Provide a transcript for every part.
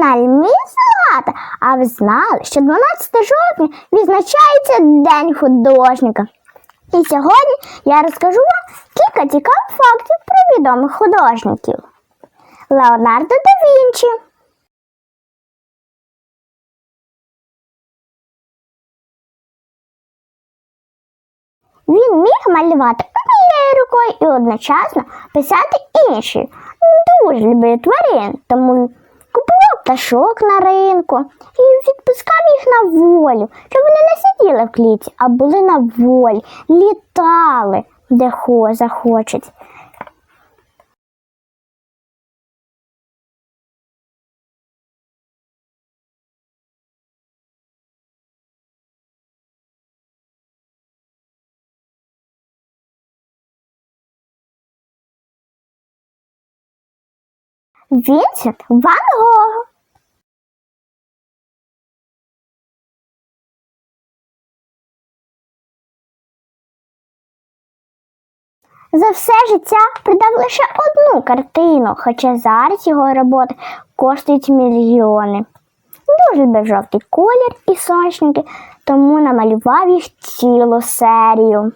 каналі Міс Злата. А ви знали, що 12 жовтня відзначається День художника. І сьогодні я розкажу вам кілька цікавих фактів про відомих художників. Леонардо да Вінчі. Він міг малювати однією рукою і одночасно писати іншою. Дуже любив тварин, тому пташок на ринку і відпускав їх на волю, щоб вони не сиділи в клітці, а були на волі, літали, де хо захочуть. Вінсент Ван Гог. За все життя продав лише одну картину, хоча зараз його роботи коштують мільйони. Дуже любив жовтий колір і сонячники, тому намалював їх цілу серію.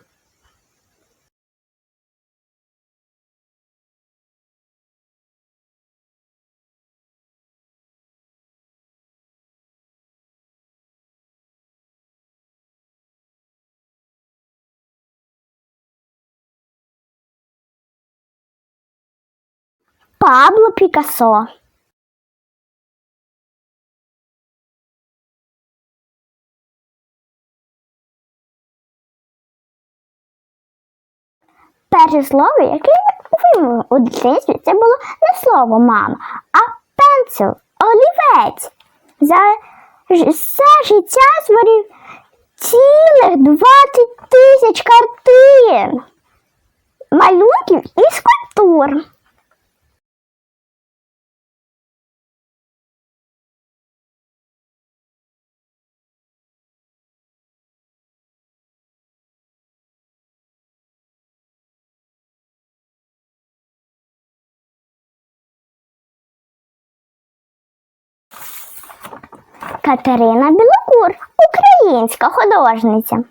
Пабло Пікассо. Перше слово, яке вимовив у дитинстві, це було не слово мама, а пенсил, олівець. За все життя створив цілих 20 тисяч картин, малюнків і скульптур. Катерина Білокур, українська художниця.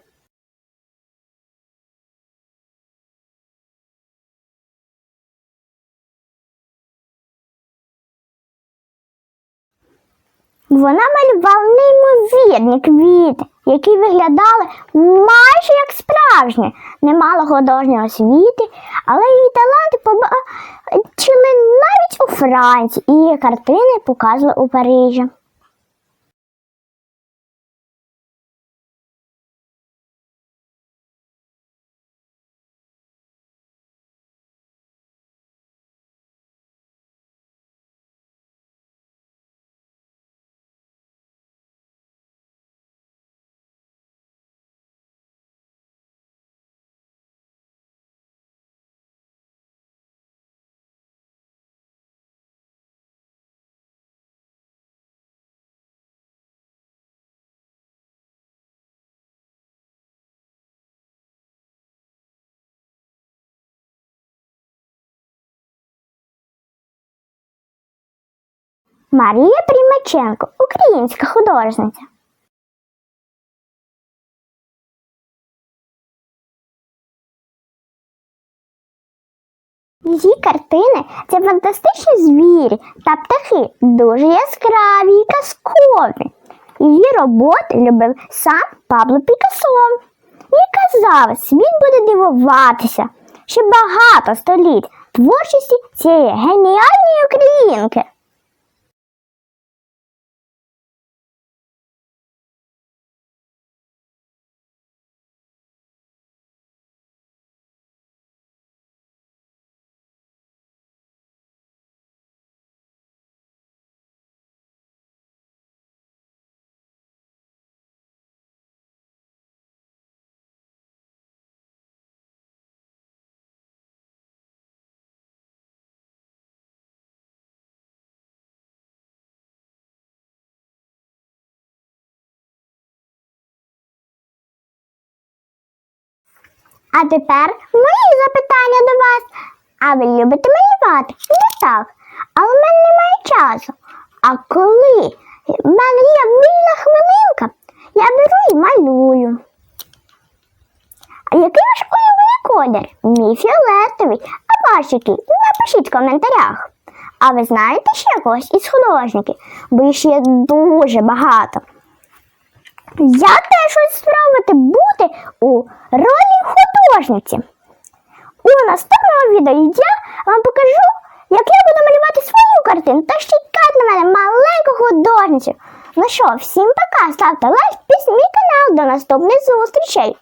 Вона малювала неймовірні квіти, які виглядали майже як справжні. Не мала художньої освіти, але її таланти побачили навіть у Франції, і її картини показували у Парижі. Марія Примаченко, українська художниця. Її картини це фантастичні звірі та птахи, дуже яскраві і казкові. Її роботи любив сам Пабло Пікассо. І казав, світ буде дивуватися ще багато століть творчості цієї геніальної українки. А тепер мої запитання до вас. А ви любите малювати? Не так. Але в мене немає часу. А коли в мене є вільна хвилинка, я беру і малюю. А який ваш улюблений колір? Мій фіолетовий. А ваш який? Напишіть в коментарях. А ви знаєте ще когось із художників? Бо їх ще дуже багато. Я теж хочу спробувати бути у ролі художниці. У наступному відео я вам покажу, як я буду малювати свою картину. Тож чекайте на мене маленьку художницю. Ну що, всім пока, ставте лайк, підписуйтесь на мій канал. До наступних зустрічей!